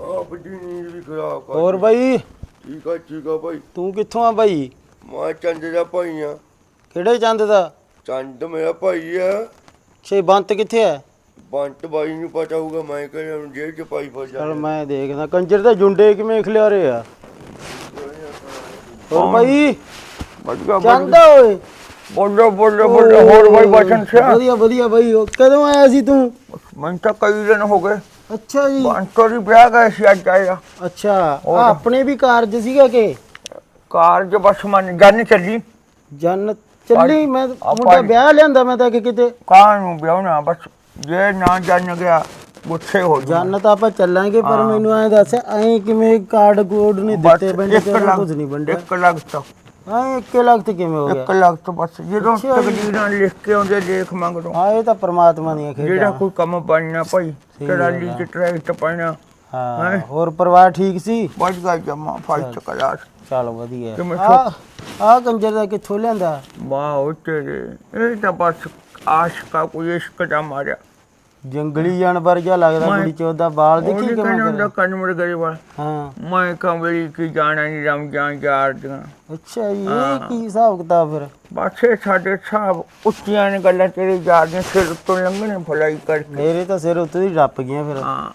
ਆ ਬੱਜੀ ਨੀਂਦ ਵੀ ਖਰਾਬ ਕਰ ਹੋਰ ਬਾਈ? ਠੀਕ ਆ ਠੀਕ ਆ ਬਾਈ। ਤੂੰ ਕਿੱਥੋਂ ਆ ਬਾਈ? ਮੈਂ ਚੰਦ ਦਾ ਭਾਈ ਆ। ਕਿਹੜੇ ਚੰਦ ਦਾ? ਚੰਦ ਮੇਰਾ ਭਾਈ ਆ। ਛੇ ਬੰਤ ਕਿੱਥੇ ਹੈ ਬੰਤ ਬਾਈ ਨੂੰ ਪਤਾ ਹੋਊਗਾ ਮੈਂ ਕਹਿੰਦਾ ਉਹਨੂੰ ਜੇਲ੍ਹ ਚ ਪਾਈ ਫਸ। ਚਲ ਮੈਂ ਦੇਖਦਾ ਕੰਜਰ ਦੇ ਜੁੰਡੇ ਕਿਵੇਂ ਖਿਲਾਰੇ ਆ? ਹੋਰ ਬਾਈ? ਵਧੀਆ ਚੰਦ ਓਏ। ਬੋਲੋ ਬੋਲੋ ਬੋਲੋ ਹੋਰ ਬਾਈ ਬਚਨ ਸਿਆ। ਵਧੀਆ ਵਧੀਆ ਬਾਈ ਉਹ ਕਦੋਂ ਆਇਆ ਸੀ ਤੂੰ? ਮੈਨੂੰ ਤਾਂ ਕਈ ਦਿਨ ਹੋ ਗਏ। ਅੱਛਾ ਜੀ। ਬੰਤੋ ਦੀ ਵਿਆਹ ਗਏ ਸੀ ਅੱਜ ਆਇਆ ਅੱਛਾ ਆਪਣੇ ਵੀ ਕਾਰਜ ਸੀਗਾ ਕਿ? ਕਾਰਜ ਬਸ ਮਨ ਜਾਨੀ ਚੱਲੀ। ਜਨ ਚੱਲੀ ਮੈਂ ਮੁੰਡਾ ਵਿਆਹ ਲਿਆਂਦਾ ਮੈਂ ਤਾਂ ਕਿ ਕਿਤੇ। ਕਾਂ ਨੂੰ ਵਿਆਹਣਾ ਬਸ ਜੇ ਨਾ ਜਾਣ ਗਿਆ ਗੁੱਸੇ ਹੋ ਜਾ ਜਨ ਤਾਂ ਆਪਾਂ ਚੱਲਾਂਗੇ ਪਰ ਮੈਨੂੰ ਐਂ ਦੱਸ ਐਂ ਕਿਵੇਂ ਕਾਰਡ ਕੋਡ ਨਹੀਂ ਦਿੱਤੇ ਬੰਦੇ ਕੁਝ ਨਹੀਂ ਬੰਦੇ ਇੱਕ ਲੱਖ ਤੋਂ। ਐਂ 1 ਲੱਖ ਤੇ ਕਿਵੇਂ ਹੋ ਗਿਆ? ਲੱਖ ਤੋਂ ਬਸ ਜਦੋਂ ਅੱਛਾ ਜੀ। ਤਕਦੀਰਾਂ ਲਿਖ ਕੇ ਆਉਂਦੇ ਲੇਖ ਮੰਗਦੋ। ਹਾਂ ਇਹ ਤਾਂ ਪ੍ਰਮਾਤਮਾ ਦੀਆਂ ਜਿਹੜਾ ਖੇਡਾਂ ਕੋਈ ਕੰਮ ਬਣਨਾ ਭਾਈ ਸਹੀ ਟਰਾਲੀ ਗੱਲ ਚ ਟਰੈਕਟ ਪੈਣਾ। ਹਾਂ ਹੈਂ? ਹੋਰ ਪਰਿਵਾਰ ਠੀਕ ਸੀ? ਬਚ ਗਿਆ ਜਮਾ ਫਾਈਟ ਕਲਾਸ ਚਲ ਵਧੀਆ। ਕਿਵੇਂ ਆ ਆ ਕੰਜਰ ਦਾ ਕਿੱਥੋਂ ਲਿਆਂਦਾ? ਵਾਹ ਉਹ ਤੇਰੇ ਇਹ ਤਾਂ ਬਸ ਆਸ਼ਕਾ ਕੋਈ ਇਸ਼ਕ ਦਾ ਮਾਰਿਆ। ਜੰਗਲੀ ਜਾਨਵਰ ਜਿਹਾ ਲੱਗਦਾ ਮੈਂ- ਕੁੜੀ ਚੋਦਾ ਬਾਲ ਉਹ ਦੇਖੀ ਨਹੀਂ ਕਿਵੇਂ ਕਹਿੰਦਾ ਕਰ ਕੰਨ ਮੁੜ ਗਈ ਵਾ ਹਾਂ। ਮੈਂ ਕੰਵਲੀ ਕੀ ਜਾਣਾ ਨਹੀਂ ਰਮ ਜਾਂ ਯਾਰ ਦੀਆਂ ਅੱਛਾ ਜੀ। ਇਹ ਕੀ ਹਿਸਾਬ ਕਿਤਾਬ ਫਿਰ? ਬਸ ਇਹ ਸਾਡੇ ਸਾਹਿਬ ਉੱਚੀਆਂ ਨੇ ਗੱਲਾਂ ਤੇਰੇ ਯਾਰ ਨੇ ਸਿਰ ਉੱਤੋਂ ਲੰਘਣੇ ਭਲਾਈ ਕਰਕੇ। ਮੇਰੇ ਤਾਂ ਸਿਰ ਉੱਤੇ ਹੀ ਰੱਪ ਗਈਆਂ ਫਿਰ। ਹਾਂ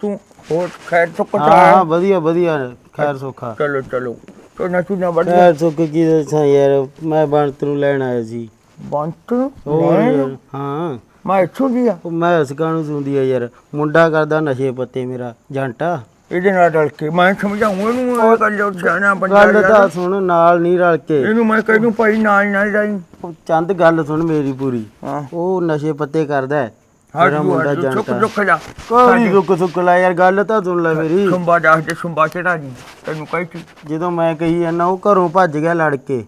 ਤੂੰ ਹੋਰ ਖੈਰ ਤੋਂ ਹਾਂ ਹਾਂ ਵਧੀਆ ਵਧੀਆ ਖੈਰ ਸੋਖਾ ਚਲੋ ਚਲੋ। ਤੋ ਨਾ ਤੂੰ ਨਾ ਵੱਡ ਖੈਰ ਸੁੱਖ ਕੀ ਦੱਸਾਂ ਯਾਰ ਮੈਂ ਬੰਤ ਨੂੰ ਲੈਣ ਆਇਆ ਸੀ। ਬੰਤ ਹੋਰ ਹਾਂ। ਮੈਂ ਇੱਥੋਂ ਗਿਆ ਉਹ ਮੈਂ ਇਸ ਨੂੰ ਸੁਣਦੀ ਆ ਯਾਰ ਮੁੰਡਾ ਕਰਦਾ ਨਸ਼ੇ ਪੱਤੇ ਮੇਰਾ ਜੰਟਾ ਇਹਦੇ ਨਾਲ ਰਲ ਕੇ ਮੈਂ ਸਮਝਾਉਂ ਇਹਨੂੰ ਇਹ ਗੱਲ ਜੋ ਸਿਆਣਾ ਬੰਦਾ ਗੱਲ ਯਾਰ। ਤਾਂ ਸੁਣ ਨਾਲ ਨਹੀਂ ਰਲ ਕੇ। ਇਹਨੂੰ ਮੈਂ ਕਹਿੰਦਾ ਭਾਈ ਨਾਲ ਨਾਲ ਜਾਈ। ਉਹ ਚੰਦ ਗੱਲ ਸੁਣ ਮੇਰੀ ਪੂਰੀ। ਹਾਂ। ਉਹ ਨਸ਼ੇ ਪੱਤੇ ਕਰਦਾ ਹੈ ਮੇਰਾ ਮੁੰਡਾ ਜੂ ਚੁੱਕ ਜੰਟਾ ਚੁੱਕ ਜਾ। ਕੋਈ ਦੁੱਖ ਸੁੱਖ ਲਾ ਯਾਰ ਗੱਲ ਤਾਂ ਸੁਣ ਲੈ ਮੇਰੀ। ਸੁੰਬਾ ਦੱਸ ਦੇ ਸੁੰਬਾ ਚੜਾ ਜੀ। ਤੈਨੂੰ ਕਹੀ ਸੀ। ਜਦੋਂ ਮੈਂ ਕਹੀ ਜਾਂਦਾ ਉਹ ਘਰੋਂ ਭੱਜ ਗਿਆ ਲੜ ਕੇ।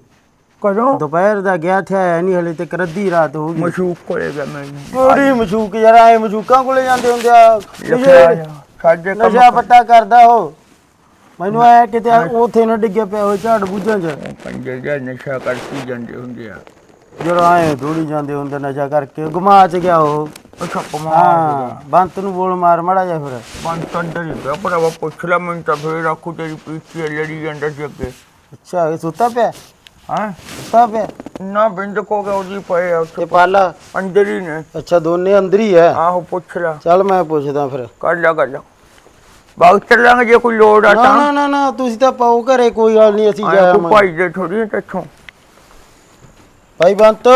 ਕਦੋਂ ਦੁਪਹਿਰ ਦਾ ਗਿਆ ਥਿਆ ਆਇਆ ਨਹੀਂ ਹਲੇ ਤੱਕ ਰੱਦੀ ਰਾਤ ਹੋ ਗਈ। ਮਸ਼ੂਕ ਕੋਲੇ ਗਿਆ ਮੈਂ ਕੋੜੀ ਮਸ਼ੂਕ ਯਾਰ ਆਏ ਮਸ਼ੂਕਾਂ ਕੋਲੇ ਜਾਂਦੇ ਹੁੰਦੇ ਆ। ਸਾਡੇ ਕੰਮ ਨਸ਼ਾ ਪੱਤਾ ਕਰਦਾ ਉਹ। ਮੈਨੂੰ ਆਇਆ ਕਿਤੇ ਉਥੇ ਨਾ ਡਿੱਗਿਆ ਪਿਆ ਹੋਏ ਝਾੜ ਬੂਝਾਂ 'ਚ। ਪੰਜੇ ਜਾਂ ਨਸ਼ਾ ਕਰਕੇ ਜਾਂਦੇ ਹੁੰਦੇ ਆ। ਜਦੋਂ ਆਏ ਥੋੜੀ ਜਾਂਦੇ ਹੁੰਦੇ ਨਸ਼ਾ ਕਰਕੇ ਗੁਮਾ ਚ ਗਿਆ ਉਹ। ਅੱਛਾ ਕਮਾਲ ਹਾਂ ਬੰਤ ਨੂੰ ਬੋਲ ਮਾਰ ਮੜਾ ਜਾ ਫਿਰ। ਬੰਤ ਅੰਦਰ ਹੀ ਪਿਆ ਭਰਾਵਾ ਪੁੱਛ ਲੈ ਮੈਨੂੰ ਤਾਂ ਫੇਰ ਆਖੂ ਤੇਰੀ ਪੀਛੇ ਲੜੀ ਜਾਂਦਾ ਸੀ ਅੱਗੇ। ਅੱਛਾ ਇਹ ਸੁੱਤਾ ਪਿਆ? ਹਾਂ? ਸੁੱਤਾ ਪਿਆ ਨਾ ਬਿੰਦ ਕੋ ਕੇ ਉਹਦੀ ਪਏ ਆ ਉੱਥੇ ਤੇ ਪਾਲਾ। ਅੰਦਰ ਹੀ ਨੇ। ਅੱਛਾ ਦੋਨੇ ਅੰਦਰ ਹੀ ਹੈ? ਆਹੋ ਪੁੱਛ ਲੈ। ਚੱਲ ਮੈਂ ਪੁੱਛਦਾ ਫਿਰ। ਕਰ ਲੈ ਕਰ ਲੈ। ਬਾਗ ਚੱਲਾਂਗੇ ਜੇ ਕੋਈ ਲੋੜ ਆ ਨਾ ਤਾਂ। ਨਾ ਨਾ ਨਾ ਤੁਸੀਂ ਤਾਂ ਪਾਓ ਘਰੇ ਕੋਈ ਗੱਲ ਨਹੀਂ ਅਸੀਂ ਆਇਆ ਜਾਇਆ ਕੋਈ ਭਾਈ ਦੇ ਥੋੜੀ ਤੇਥੋਂ। ਭਾਈ ਬੰਤ।